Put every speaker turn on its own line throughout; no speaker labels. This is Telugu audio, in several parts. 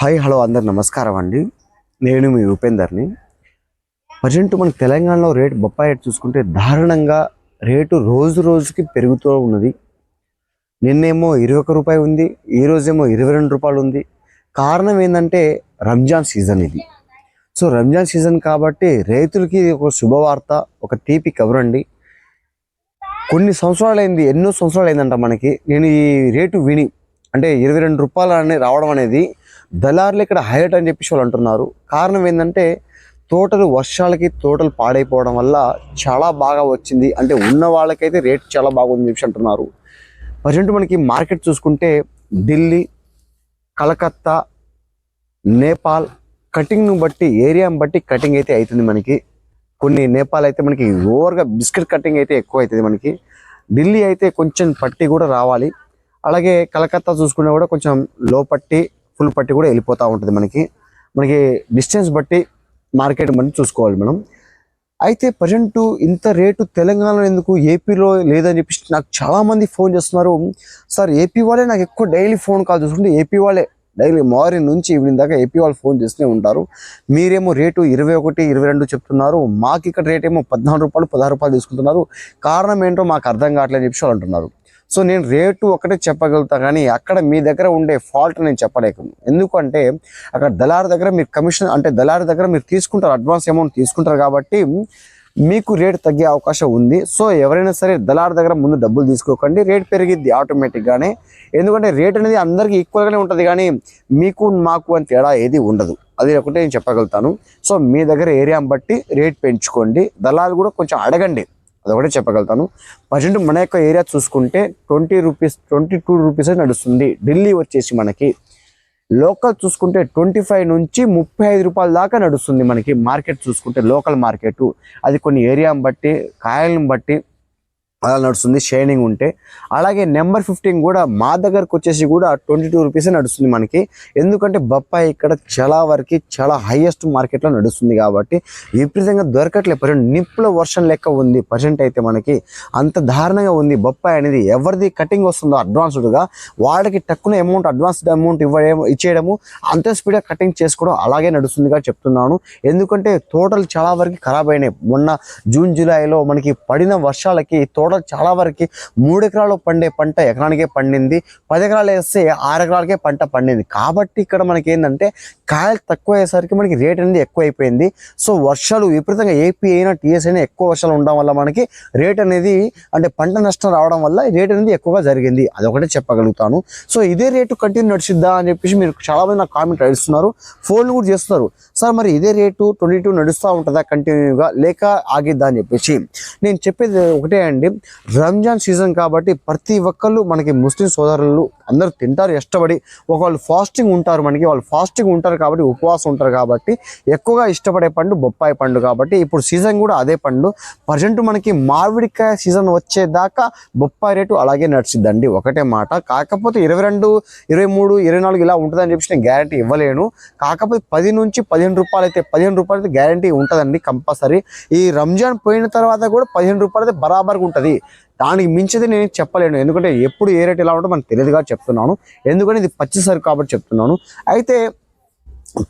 హాయ్ హలో అందరు నమస్కారం అండి. నేను మీ ఉపేందర్ని. ప్రజెంట్ మన తెలంగాణలో రేటు బొప్పాయి రేటు చూసుకుంటే దారుణంగా రేటు రోజు రోజుకి పెరుగుతూ ఉన్నది. నిన్నేమో ఇరవై ఒక్క రూపాయి ఉంది ఈ రోజేమో ఇరవై రెండు రూపాయలు ఉంది. కారణం ఏంటంటే రంజాన్ సీజన్ ఇది. సో రంజాన్ సీజన్ కాబట్టి రైతులకి ఒక శుభవార్త ఒక తీపి కవరండి కొన్ని సంవత్సరాలు అయింది ఎన్నో సంవత్సరాలు అయిందంట మనకి. నేను ఈ రేటు విని అంటే ఇరవై రెండు రూపాయలు అనేది రావడం అనేది దళారులు ఇక్కడ హైలైట్ అని చెప్పేసి వాళ్ళు అంటున్నారు. కారణం ఏంటంటే తోటలు వర్షాలకి తోటలు పాడైపోవడం వల్ల చాలా బాగా వచ్చింది. అంటే ఉన్న వాళ్ళకైతే రేట్ చాలా బాగుంది చెప్పేసి అంటున్నారు. ప్రజెంట్ మనకి మార్కెట్ చూసుకుంటే ఢిల్లీ కలకత్తా నేపాల్ కటింగ్ను బట్టి ఏరియాని బట్టి కటింగ్ అయితే అవుతుంది మనకి. కొన్ని నేపాల్ అయితే మనకి ఓవర్గా బిస్కెట్ కటింగ్ అయితే ఎక్కువ అవుతుంది మనకి. ఢిల్లీ అయితే కొంచెం పట్టి కూడా రావాలి. అలాగే కలకత్తా చూసుకున్నా కూడా కొంచెం లో పట్టి ఫుల్ పట్టి కూడా వెళ్ళిపోతూ ఉంటుంది మనకి. మనకి డిస్టెన్స్ బట్టి మార్కెట్ మనం చూసుకోవాలి మనం. అయితే ప్రజెంట్ ఇంత రేటు తెలంగాణలో ఎందుకు ఏపీలో లేదని చెప్పేసి నాకు చాలామంది ఫోన్ చేస్తున్నారు. సార్ ఏపీ వాళ్ళే నాకు ఎక్కువ డైలీ ఫోన్ కాల్ చూసుకుంటే ఏపీ వాళ్ళే డైలీ మార్నింగ్ నుంచి ఈవినింగ్ దాకా ఏపీ వాళ్ళు ఫోన్ చేస్తూనే ఉంటారు. మీరేమో రేటు ఇరవై ఒకటి ఇరవై రెండు చెప్తున్నారు. మాకు ఇక్కడ రేట్ ఏమో పద్నాలుగు రూపాయలు పదహారు రూపాయలు తీసుకుంటున్నారు. కారణం ఏంటో మాకు అర్థం కావట్లేదు అని చెప్పి వాళ్ళు అంటున్నారు. సో నేను రేటు ఒకటే చెప్పగలుగుతా కానీ అక్కడ మీ దగ్గర ఉండే ఫాల్ట్ నేను చెప్పలేను ఎందుకంటే అక్కడ దళారు దగ్గర మీరు కమిషన్ అంటే దళారు దగ్గర మీరు తీసుకుంటారు అడ్వాన్స్ అమౌంట్ తీసుకుంటారు కాబట్టి మీకు రేట్ తగ్గే అవకాశం ఉంది. సో ఎవరైనా సరే దళారు దగ్గర ముందు డబ్బులు తీసుకోకండి రేట్ పెరిగిద్ది ఆటోమేటిక్గానే. ఎందుకంటే రేట్ అనేది అందరికీ ఈక్వల్గానే ఉంటుంది కానీ మీకు మాకు అని తేడా ఏది ఉండదు. అది ఒకటే నేను చెప్పగలుగుతాను. సో మీ దగ్గర ఏరియాని బట్టి రేట్ పెంచుకోండి. దళాలు కూడా కొంచెం అడగండి. అదొకటే చెప్పగలుగుతాను. ప్రజెంట్ మన యొక్క ఏరియా చూసుకుంటే twenty rupees twenty two rupees నడుస్తుంది. ఢిల్లీ వచ్చేసి మనకి లోకల్ చూసుకుంటే ట్వంటీ ఫైవ్ నుంచి ముప్పై ఐదు రూపాయల దాకా నడుస్తుంది మనకి మార్కెట్ చూసుకుంటే లోకల్ మార్కెట్. అది కొన్ని ఏరియాని బట్టి కాయలను బట్టి అలా నడుస్తుంది షైనింగ్ ఉంటే. అలాగే నెంబర్ ఫిఫ్టీన్ కూడా మా దగ్గరకు వచ్చేసి కూడా ట్వంటీ టూ రూపీసే నడుస్తుంది మనకి. ఎందుకంటే బొప్పాయి ఇక్కడ చాలా వరకు చాలా హైయెస్ట్ మార్కెట్లో నడుస్తుంది కాబట్టి విపరీతంగా దొరకట్లేదు. ప్రజెంట్ నిప్పుల వర్షం లెక్క ఉంది ప్రజెంట్ అయితే మనకి. అంత దారుణంగా ఉంది బొప్పాయి అనేది. ఎవరిది కటింగ్ వస్తుందో అడ్వాన్స్డ్గా వాళ్ళకి తక్కువ అమౌంట్ అడ్వాన్స్డ్ అమౌంట్ ఇవ్వడం ఇచ్చేయడము అంత స్పీడ్గా కటింగ్ చేసుకోవడం అలాగే నడుస్తుందిగా చెప్తున్నాను. ఎందుకంటే తోటలు చాలా వరకు ఖరాబ్ అయినాయి. మొన్న జూన్ జూలైలో మనకి పడిన వర్షాలకి టోటల్ చాలా వరకు మూడు ఎకరాలు పండే పంట ఎకరానికే పండింది పది ఎకరాలు వేస్తే ఆరు ఎకరాలకే పంట పండింది. కాబట్టి ఇక్కడ మనకి ఏంటంటే కాయలు తక్కువ అయ్యేసరికి మనకి రేట్ అనేది ఎక్కువ అయిపోయింది సో వర్షాలు విపరీతంగా ఏపీ అయినా టీఎస్ అయినా ఎక్కువ వర్షాలు ఉండడం వల్ల మనకి రేట్ అనేది అంటే పంట నష్టం రావడం వల్ల రేట్ అనేది ఎక్కువగా జరిగింది. అదొకటే చెప్పగలుగుతాను. సో ఇదే రేటు కంటిన్యూ నడిచిద్దా అని చెప్పేసి మీరు చాలా మంది నాకు కామెంట్ అడుగుతున్నారు. ఫోన్లు కూడా చేస్తున్నారు. సార్ మరి ఇదే రేటు ట్వంటీ టూ నడుస్తూ ఉంటుందా కంటిన్యూగా? లేక ఆగిద్దా అని చెప్పేసి. నేను చెప్పేది ఒకటే అండి. రంజాన్ సీజన్ కాబట్టి ప్రతి ఒక్కళ్ళు మనకి ముస్లిం సోదరులు అందరూ తింటారు ఇష్టపడి ఒకళ్ళు ఫాస్టింగ్ ఉంటారు మనకి వాళ్ళు ఫాస్టింగ్ ఉంటారు కాబట్టి ఉపవాసం ఉంటారు కాబట్టి ఎక్కువగా ఇష్టపడే పండు బొప్పాయి పండు కాబట్టి ఇప్పుడు సీజన్ కూడా అదే పండు. ప్రజెంట్ మనకి మామిడికాయ సీజన్ వచ్చేదాకా బొప్పాయి రేటు అలాగే నడిచిద్దండి. ఒకటే మాట. కాకపోతే ఇరవై రెండు ఇరవై మూడు ఇరవై నాలుగు ఇలా ఉంటుందని చెప్పి నేను గ్యారంటీ ఇవ్వలేను. కాకపోతే పది నుంచి పదిహేను రూపాయలు అయితే పదిహేను రూపాయలు అయితే గ్యారంటీ ఉంటుందండి కంపల్సరీ ఈ రంజాన్ పోయిన తర్వాత కూడా పదిహేను రూపాయలు అయితే బరాబర్గా ఉంటుంది. దానికి మించిది నేను చెప్పలేను. ఎందుకంటే ఎప్పుడు ఏ రేట్ ఎలా ఉంటుందో మనకు తెలియదుగా చెప్తున్నాను. ఎందుకంటే ఇది పచ్చిసరి కాబట్టి చెప్తున్నాను. అయితే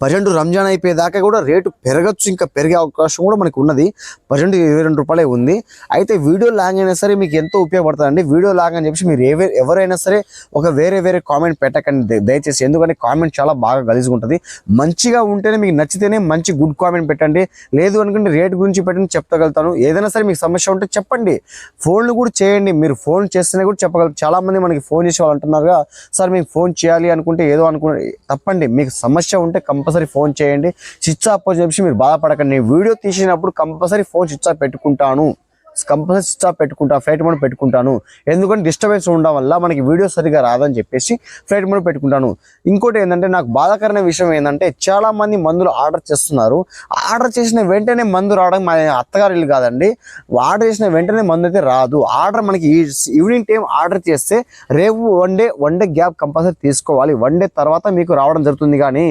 పర్సెంట్ రంజాన్ అయిపోయేదాకా కూడా రేటు పెరగచ్చు ఇంకా పెరిగే అవకాశం కూడా మనకు ఉన్నది. పర్సెంట్ ఇరవై రెండు రూపాయలే ఉంది. అయితే వీడియో లాంగ్ అయినా సరే మీకు ఎంతో ఉపయోగపడుతుందండి. వీడియో లాంగ్ అని చెప్పేసి మీరు ఏవే ఎవరైనా సరే ఒక వేరే వేరే కామెంట్ పెట్టకండి. దయచేసి ఎందుకంటే కామెంట్ చాలా బాగా గలీజ్గా ఉంటుంది మంచిగా ఉంటేనే మీకు నచ్చితేనే మంచి గుడ్ కామెంట్ పెట్టండి. లేదు అనుకుంటే రేట్ గురించి పెట్టండి చెప్పగలుగుతాను. ఏదైనా సరే మీకు సమస్య ఉంటే చెప్పండి. ఫోన్లు కూడా చేయండి. మీరు ఫోన్ చేస్తేనే కూడా చెప్పగలరు చాలామంది మనకి ఫోన్ చేసే వాళ్ళు అంటున్నారుగా సార్ మీకు ఫోన్ చేయాలి అనుకుంటే ఏదో అనుకుంటే తప్పండి. మీకు సమస్య ఉంటే కంపల్సరీ ఫోన్ చేయండి. స్విచ్ ఆఫ్ అని చెప్పి మీరు బాధపడకండి. నేను వీడియో తీసినప్పుడు కంపల్సరీ ఫోన్ స్విచ్ ఆఫ్ పెట్టుకుంటాను. కంపల్సరీ స్టాప్ పెట్టుకుంటా ఫ్లైట్ మోడ్ పెట్టుకుంటాను. ఎందుకంటే డిస్టర్బెన్స్ ఉండడం వల్ల మనకి వీడియో సరిగా రాదని చెప్పేసి ఫ్లైట్ మోడ్ పెట్టుకుంటాను. ఇంకోటి ఏంటంటే నాకు బాధాకరమైన విషయం ఏంటంటే చాలామంది మందులు ఆర్డర్ చేస్తున్నారు. ఆర్డర్ చేసిన వెంటనే మందు రావడం మా అత్తగారు ఇల్లు కాదండి. ఆర్డర్ చేసిన వెంటనే మందు అయితే రాదు. ఆర్డర్ మనకి ఈవినింగ్ టైం ఆర్డర్ చేస్తే రేపు one day one day gap compulsory తీసుకోవాలి. వన్ డే తర్వాత మీకు రావడం జరుగుతుంది కానీ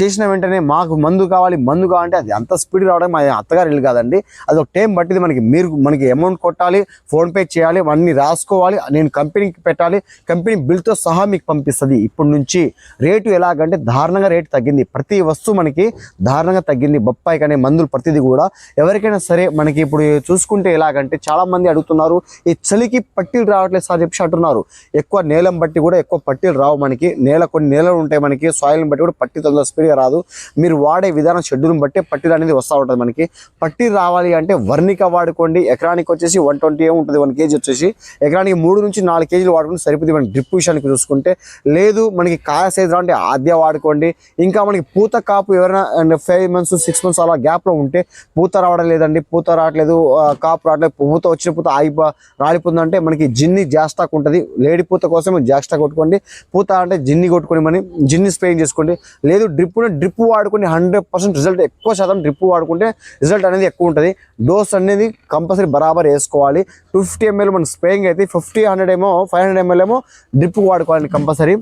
చేసిన వెంటనే మాకు మందు కావాలి మందు కావాలంటే అది అంత స్పీడ్ రావడం మా అత్తగారు ఇల్లు కాదండి. అది ఒక టైం పట్టింది మనకి. మీరు మనకి అమౌంట్ కొట్టాలి ఫోన్పే చేయాలి అన్నీ రాసుకోవాలి నేను కంపెనీకి పెట్టాలి కంపెనీ బిల్తో సహా మీకు పంపిస్తుంది. ఇప్పటి నుంచి రేటు ఎలాగంటే దారుణంగా రేటు తగ్గింది. ప్రతి వస్తువు మనకి దారుణంగా తగ్గింది. బొప్పాయి కానీ మందులు ప్రతిదీ కూడా. ఎవరికైనా సరే మనకి ఇప్పుడు చూసుకుంటే ఎలాగంటే చాలామంది అడుగుతున్నారు ఈ చలికి పట్టీలు రావట్లేదు సార్ చెప్పి అంటున్నారు. ఎక్కువ నేలం బట్టి కూడా ఎక్కువ పట్టీలు రావు మనకి. నేల కొన్ని నేలలు ఉంటాయి మనకి. సాయిల్ని బట్టి కూడా పట్టి తొందర స్పీడ్గా రాదు. మీరు వాడే విధానం షెడ్యూల్ని బట్టి పట్టీలు అనేది వస్తూ ఉంటుంది మనకి. పట్టీలు రావాలి అంటే వర్ణిక వాడుకోండి ఎకరానికి వచ్చేసి వన్ ట్వంటీ ఉంటుంది వన్ కేజీ వచ్చేసి. ఎకరానికి మూడు నుంచి నాలుగు కేజీలు వాడుకుంటే సరిపోతుంది. మనం డ్రిప్ విషయానికి చూసుకుంటే లేదు మనకి కాయ సైజు అంటే ఆద్య వాడుకోండి. ఇంకా మనకి పూత కాపు ఎవరైనా ఫైవ్ మంత్స్ సిక్స్ మంత్స్ అలా గ్యాప్లో ఉంటే పూత రావడం లేదండి పూత రావట్లేదు కాపు రావట్లేదు పూత వచ్చిన పూత ఆగిపో రాలిపోతుందంటే మనకి జిన్ని జాస్టాక్ ఉంటుంది. లేడి పూత కోసం జాస్టాక్ కొట్టుకోండి. పూత అంటే జిన్ని కొట్టుకొని మనం జిన్ని స్ప్రేయింగ్ చేసుకోండి. లేదు డ్రిప్ డ్రిప్ వాడుకొని హండ్రెడ్ పర్సెంట్ రిజల్ట్ ఎక్కువ శాతం డ్రిప్ వాడుకుంటే రిజల్ట్ అనేది ఎక్కువ ఉంటుంది. డోస్ అనేది కంపల్సరీ బరాబర్ వేసుకోవాలి. టూ ఫిఫ్టీ ఎంఎల్ మన స్ప్రేయింగ్ అయితే ఫిఫ్టీ హండ్రెడ్ ఏమో ఫైవ్ హండ్రెడ్ ఎంఎల్ ఏమో డ్రిప్ వాడుకోవాలి కంపల్సరీ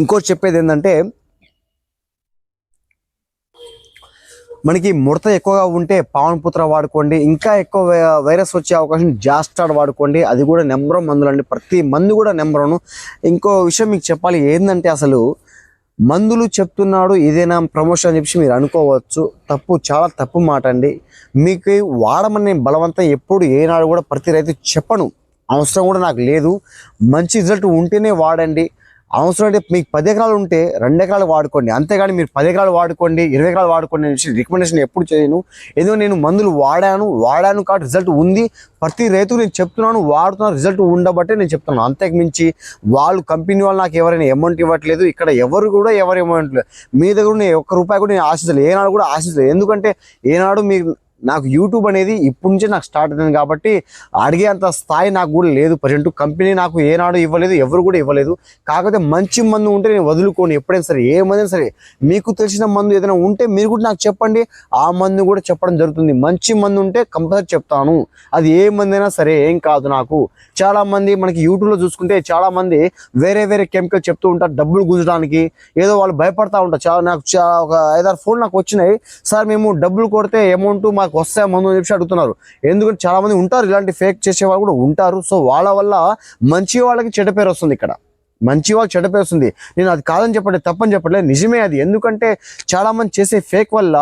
ఇంకోటి చెప్పేది ఏంటంటే మనకి ముడత ఎక్కువగా ఉంటే పావన్ పుత్ర వాడుకోండి. ఇంకా ఎక్కువ వైరస్ వచ్చే అవకాశం జాస్టాడ్ వాడుకోండి. అది కూడా నెంబర్ మందులు అండి ప్రతి మందు కూడా నెంబర్ ఇంకో విషయం మీకు చెప్పాలి. ఏంటంటే అసలు మందులు చెప్తున్నాడు ఇదేనా ప్రమోషన్ అని చెప్పి మీరు అనుకోవచ్చు. తప్పు చాలా తప్పు మాట అండి. మీకు వాడమని బలవంతం ఎప్పుడు ఏనాడు కూడా ప్రతి రైతు చెప్పను. అవసరం కూడా నాకు లేదు. మంచి రిజల్ట్ ఉంటేనే వాడండి. అవసరం అంటే మీకు పది ఎకరాలు ఉంటే రెండు ఎకరాలు వాడుకోండి. అంతేగాని మీరు పది ఎకరాలు వాడుకోండి ఇరవై ఎకరాలు వాడుకోండి అనేసి రికమెండేషన్ ఎప్పుడు చేయను. ఎందుకంటే నేను మందులు వాడాను వాడాను కాబట్టి రిజల్ట్ ఉంది. ప్రతి రైతు నేను చెప్తున్నాను వాడుతున్నాను రిజల్ట్ ఉండబట్టే నేను చెప్తున్నాను. అంతకుమించి వాళ్ళు కంపెనీ వాళ్ళు నాకు ఎవరైనా అమౌంట్ ఇవ్వట్లేదు. ఇక్కడ ఎవరు కూడా ఎవరు అమౌంట్ లేదు మీ దగ్గర నేను ఒక్క రూపాయి కూడా నేను ఆశించలేదు. ఏనాడు కూడా ఆశించలేదు. ఎందుకంటే ఏనాడు మీరు నాకు యూట్యూబ్ అనేది ఇప్పటి నుంచే నాకు స్టార్ట్ అయింది కాబట్టి అడిగే అంత స్థాయి నాకు కూడా లేదు. ప్రజెంట్ కంపెనీ నాకు ఏనాడు ఇవ్వలేదు ఎవరు కూడా ఇవ్వలేదు. కాకపోతే మంచి మందు ఉంటే నేను వదులుకోను. ఎప్పుడైనా సరే ఏ మందు సరే మీకు తెలిసిన మందు ఏదైనా ఉంటే మీరు కూడా నాకు చెప్పండి. ఆ మందు కూడా చెప్పడం జరుగుతుంది. మంచి మందు ఉంటే కంపల్సరీ చెప్తాను. అది ఏ మందైనా సరే ఏం కాదు నాకు. చాలామంది మనకి యూట్యూబ్లో చూసుకుంటే చాలామంది వేరే వేరే కెమికల్ చెప్తూ ఉంటారు. డబ్బులు గుంజడానికి ఏదో వాళ్ళు భయపడతా ఉంటారు. చాలా నాకు ఒక ఐదారు ఫోన్ నాకు వచ్చినాయి. సార్ మేము డబ్బులు కొడితే అమౌంట్ నాకు వస్తాయా మందు అని చెప్పి అడుగుతున్నారు. ఎందుకంటే చాలా మంది ఉంటారు ఇలాంటి ఫేక్ చేసే వాళ్ళు కూడా ఉంటారు. సో వాళ్ళ వల్ల మంచి వాళ్ళకి చెడ్డ పేరు వస్తుంది ఇక్కడ. మంచి వాళ్ళు చెడ్డ నేను అది కాదని చెప్పట్లేదు తప్పని చెప్పట్లేదు. నిజమే అది. ఎందుకంటే చాలామంది చేసే ఫేక్ వల్ల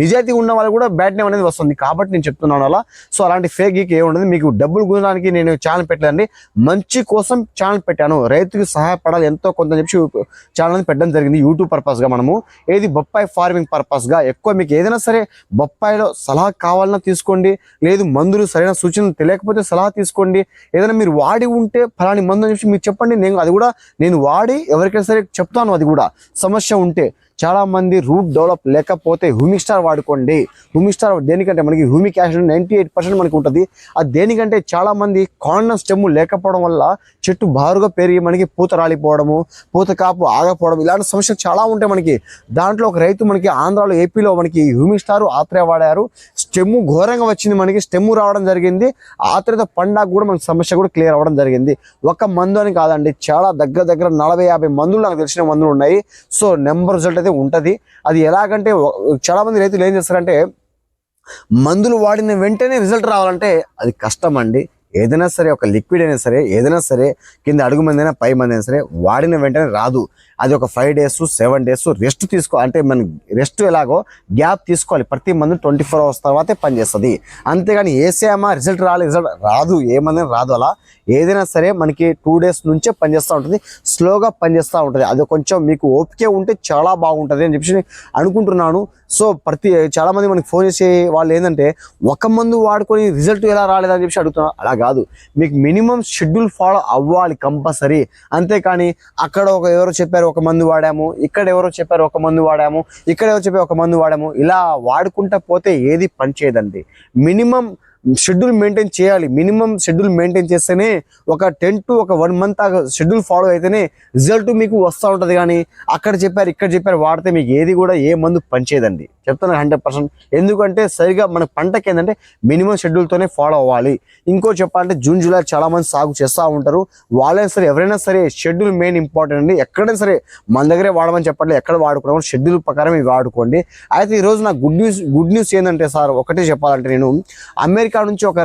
నిజాయితీ ఉన్న వాళ్ళు కూడా బ్యాడ్ నేమ్ అనేది వస్తుంది. కాబట్టి నేను చెప్తున్నాను అలా. సో అలాంటి ఫేక్ గీక్ ఏముండదు మీకు డబ్బులు గుంజడానికి నేను ఛానల్ పెట్టలేదండి. మంచి కోసం ఛానల్ పెట్టాను. రైతుకి సహాయపడాలి. ఎంతో కొంత చెప్పి ఛానల్ పెట్టడం జరిగింది. యూట్యూబ్ పర్పస్గా మనము. ఏది బొప్పాయి ఫార్మింగ్ పర్పస్గా ఎక్కువ మీకు ఏదైనా సరే బొప్పాయిలో సలహా కావాలన్నా తీసుకోండి. లేదు మందులు సరైన సూచనలు తెలియకపోతే సలహా తీసుకోండి. ఏదైనా మీరు వాడి ఉంటే ఫలాని మందు అని చెప్పి మీరు చెప్పండి. నేను అది కూడా నేను వాడి ఎవరికైనా సరే చెప్తాను అది కూడా. సమస్య ఉంటే చాలామంది రూట్ డెవలప్ లేకపోతే హ్యూమిక్ స్టార్ వాడుకోండి. హ్యూమిక్ స్టార్ దేనికంటే మనకి humic acid ninety eight percent మనకి ఉంటుంది అది దేనికంటే చాలామంది కాండం స్టెమ్ లేకపోవడం వల్ల చెట్టు బారుగా పెరిగి మనకి పూత రాలిపోవడము పూత కాపు ఆగపోవడం ఇలాంటి సమస్యలు చాలా ఉంటాయి మనకి దాంట్లో ఒక రైతు మనకి ఆంధ్రాలో ఏపీలో మనకి హ్యూమిక్ స్టార్ ఆత్రే వాడారు. స్టెమ్ ఘోరంగా వచ్చింది మనకి. స్టెమ్ రావడం జరిగింది. ఆ తర్వాత పండాక కూడా మనకి సమస్య కూడా క్లియర్ అవ్వడం జరిగింది. ఒక మందు అని కాదండి చాలా దగ్గర దగ్గర నలభై యాభై మందులు నాకు తెలిసిన మందులు ఉన్నాయి. సో నెంబర్ రిజల్ట్ అయితే ఉంటుంది. అది ఎలాగంటే చాలా మంది రైతులు ఏం చేస్తారంటే మందులు వాడిన వెంటనే రిజల్ట్ రావాలంటే అది కష్టం అండి ఏదైనా సరే ఒక లిక్విడ్ అయినా సరే ఏదైనా సరే కింద అడుగు మంది అయినా పై మంది అయినా సరే వాడిన వెంటనే రాదు. అది ఒక five days seven days rest తీసుకో అంటే మనం రెస్ట్ ఎలాగో గ్యాప్ తీసుకోవాలి. ప్రతి మందు ట్వంటీ ఫోర్ అవర్స్ తర్వాతే పనిచేస్తుంది అంతేగాని ఏసేమా రిజల్ట్ రాలేదు రిజల్ట్ రాదు ఏ మంది రాదు అలా. ఏదైనా సరే మనకి టూ డేస్ నుంచే పనిచేస్తూ ఉంటుంది. స్లోగా పనిచేస్తూ ఉంటుంది. అది కొంచెం మీకు ఓపికే ఉంటే చాలా బాగుంటుంది అని చెప్పి అనుకుంటున్నాను. సో ప్రతి చాలామంది మనకి ఫోన్ చేసే వాళ్ళు ఏంటంటే ఒక మందు వాడుకొని రిజల్ట్ ఎలా రాలేదని చెప్పి అడుగుతున్నారు. అలా కాదు. మీకు మినిమం షెడ్యూల్ ఫాలో అవ్వాలి కంపల్సరీ అంతేకాని అక్కడ ఒక ఎవరో చెప్పారు ఒక మందు వాడాము ఇక్కడ ఎవరో చెప్పారు ఒక మందు వాడాము ఇక్కడ ఎవరో చెప్పారు ఒక మందు వాడాము. ఇలా వాడుకుంటా పోతే ఏది పనిచేయదండి మినిమం షెడ్యూల్ మెయింటైన్ చేయాలి. మినిమం షెడ్యూల్ మెయింటైన్ చేస్తేనే ఒక టెన్ టు ఒక వన్ మంత్ షెడ్యూల్ ఫాలో అయితేనే రిజల్ట్ మీకు వస్తూ ఉంటుంది కానీ అక్కడ చెప్పారు ఇక్కడ చెప్పారు వాడితే మీకు ఏది కూడా ఏ మందు పనిచేయదండి చెప్తాను హండ్రెడ్ పర్సెంట్. ఎందుకంటే సరిగా మన పంటకి ఏంటంటే మినిమం షెడ్యూల్తోనే ఫాలో అవ్వాలి. ఇంకో చెప్పాలంటే జూన్ జూలై చాలా మంది సాగు చేస్తూ ఉంటారు. వాళ్ళైనా సరే ఎవరైనా సరే షెడ్యూల్ మెయిన్ ఇంపార్టెంట్ అండి. ఎక్కడైనా సరే మన దగ్గరే వాడమని చెప్పట్లేదు ఎక్కడ వాడుకున్నాము షెడ్యూల్ ప్రకారం ఇవి వాడుకోండి. అయితే ఈరోజు నాకు గుడ్ న్యూస్ గుడ్ న్యూస్ ఏంటంటే సార్ ఒకటే చెప్పాలంటే నేను అమెరికా నుంచి ఒక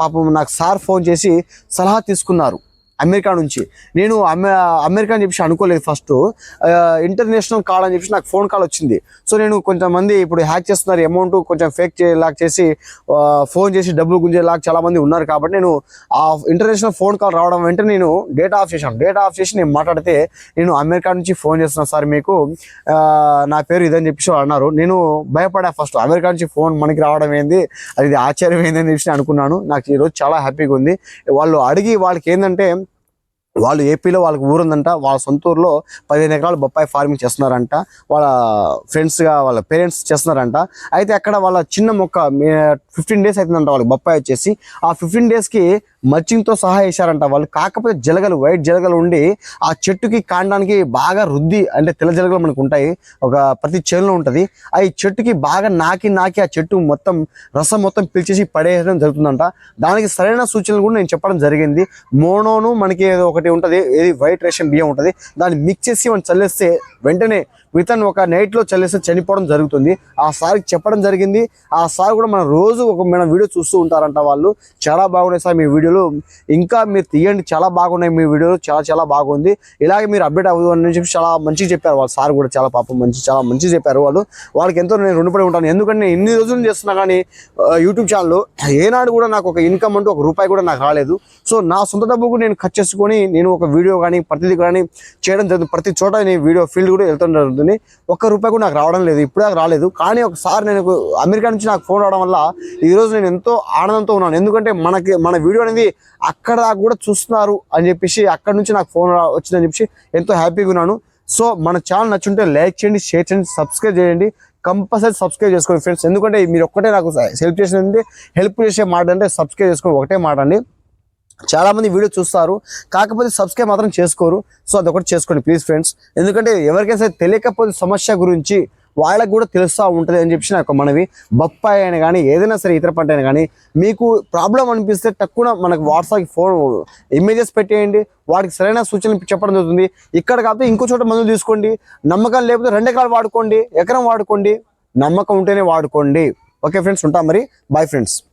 పాపం నాకు సార్ ఫోన్ చేసి సలహా తీసుకున్నారు. అమెరికా నుంచి. నేను అమె అమెరికా అని చెప్పి అనుకోలేదు ఫస్ట్. ఇంటర్నేషనల్ కాల్ అని చెప్పి నాకు ఫోన్ కాల్ వచ్చింది. సో నేను కొంతమంది ఇప్పుడు హ్యాక్ చేస్తున్నారు అమౌంట్ కొంచెం ఫేక్ లాక్ చేసి ఫోన్ చేసి డబ్బులు గుంజేలాగా చాలామంది ఉన్నారు కాబట్టి నేను ఆ ఇంటర్నేషనల్ ఫోన్ కాల్ రావడం వెంటనే నేను డేటా ఆఫ్ చేశాను. డేటా ఆఫ్ చేసి నేను మాట్లాడితే నేను అమెరికా నుంచి ఫోన్ చేస్తున్నాను సార్ మీకు నా పేరు ఇదని చెప్పేసి అన్నారు. నేను భయపడా ఫస్ట్. అమెరికా నుంచి ఫోన్ మనకి రావడం ఏంది? అది ఇది ఆశ్చర్యం ఏంది అని చెప్పి అనుకున్నాను. నాకు ఈరోజు చాలా హ్యాపీగా ఉంది. వాళ్ళు అడిగి వాళ్ళకి ఏంటంటే వాళ్ళు ఏపీలో వాళ్ళకి ఊరుందంట వాళ్ళ సొంత ఊర్లో పదిహేను ఎకరాలు బొప్పాయి ఫార్మింగ్ చేస్తున్నారంట వాళ్ళ ఫ్రెండ్స్గా వాళ్ళ పేరెంట్స్ చేస్తున్నారంట. అయితే అక్కడ వాళ్ళ చిన్న మొక్క ఫిఫ్టీన్ డేస్ అవుతుందంట వాళ్ళకి బొప్పాయి వచ్చేసి. ఆ ఫిఫ్టీన్ డేస్కి మర్చింగ్తో సహా వేశారంట వాళ్ళు. కాకపోతే జలగలు వైట్ జలగలు ఉండి ఆ చెట్టుకి కాండానికి బాగా రుద్ది అంటే తెల్ల జలగలు మనకు ఉంటాయి. ఒక ప్రతి చేనులో ఉంటుంది. ఆ చెట్టుకి బాగా నాకి నాకి ఆ చెట్టు మొత్తం రసం మొత్తం పిలిచేసి పడేయడం జరుగుతుందంట. దానికి సరైన సూచనలు కూడా నేను చెప్పడం జరిగింది. మోనోను మనకి ఏదో ఒకటి ఉంటుంది ఏది వైట్ రేషన్ బియ్యం ఉంటుంది దాన్ని మిక్స్ చేసి మనం చల్లేస్తే వెంటనే వితన్ ఒక నైట్లో చల్లేస్తే చనిపోవడం జరుగుతుంది. ఆ సార్కి చెప్పడం జరిగింది. ఆ సార్ కూడా మనం రోజు ఒక మన వీడియో చూస్తూ ఉంటారంట వాళ్ళు. చాలా బాగున్నాయి సార్ మీ వీడియోలు. ఇంకా మీరు తీయండి చాలా బాగున్నాయి మీ వీడియోలు చాలా చాలా బాగుంది. ఇలాగే మీరు అప్డేట్ అవ్వదు అని చెప్పి చాలా మంచిగా చెప్పారు వాళ్ళు సార్ కూడా చాలా పాపం మంచి చాలా మంచిగా చెప్పారు వాళ్ళు. వాళ్ళకి ఎంతో నేను రుణపడి ఉంటాను. ఎందుకంటే నేను ఎన్ని రోజులు చేస్తున్నా కానీ యూట్యూబ్ ఛానల్ ఏనాడు కూడా నాకు ఒక ఇన్కమ్ అంటూ ఒక రూపాయి కూడా నాకు రాలేదు. సో నా సొంత డబ్బుకు నేను ఖర్చు చేసుకొని నేను ఒక వీడియో కానీ ప్రతిదీ కానీ చేయడం జరుగుతుంది. ప్రతి చోట నేను వీడియో ఫీల్డ్ కూడా వెళ్తుండడం జరుగుతుంది. ఒక్క రూపాయి కూడా నాకు రావడం లేదు. ఇప్పుడే రాలేదు. కానీ ఒకసారి నేను అమెరికా నుంచి నాకు ఫోన్ రావడం వల్ల ఈరోజు నేను ఎంతో ఆనందంతో ఉన్నాను. ఎందుకంటే మనకి మన వీడియో అనేది అక్కడ దాకా కూడా చూస్తున్నారు అని చెప్పేసి అక్కడ నుంచి నాకు ఫోన్ వచ్చిందని చెప్పేసి ఎంతో హ్యాపీగా ఉన్నాను. సో మన ఛానల్ నచ్చుంటే లైక్ చేయండి షేర్ చేయండి సబ్స్క్రైబ్ చేయండి. కంపల్సరీ సబ్స్క్రైబ్ చేసుకోండి ఫ్రెండ్స్. ఎందుకంటే మీరు ఒక్కటే నాకు హెల్ప్ చేసినంటే హెల్ప్ చేసే మాట అంటే సబ్స్క్రైబ్ చేసుకోండి. ఒకటే మాట అండి. చాలామంది వీడియో చూస్తారు. కాకపోతే సబ్స్క్రైబ్ మాత్రం చేసుకోరు. సో అదొకటి చేసుకోండి ప్లీజ్ ఫ్రెండ్స్ ఎందుకంటే ఎవరికైనా సరే తెలియకపోతే సమస్య గురించి వాళ్ళకు కూడా తెలుస్తూ ఉంటుంది అని చెప్పి నాకు మనవి. బొప్పాయి అయినా కానీ ఏదైనా సరే ఇతర పంట అయినా కానీ మీకు ప్రాబ్లం అనిపిస్తే తక్కువ మనకు వాట్సాప్కి ఫోన్ ఇమేజెస్ పెట్టేయండి. వాటికి సరైన సూచనలు చెప్పడం జరుగుతుంది. ఇక్కడ కాకపోతే ఇంకో చోట మందులు తీసుకోండి. నమ్మకం లేకపోతే రెండు ఎకరాలు వాడుకోండి. ఎకరం వాడుకోండి. నమ్మకం ఉంటేనే వాడుకోండి. ఓకే ఫ్రెండ్స్ ఉంటాం మరి. Bye friends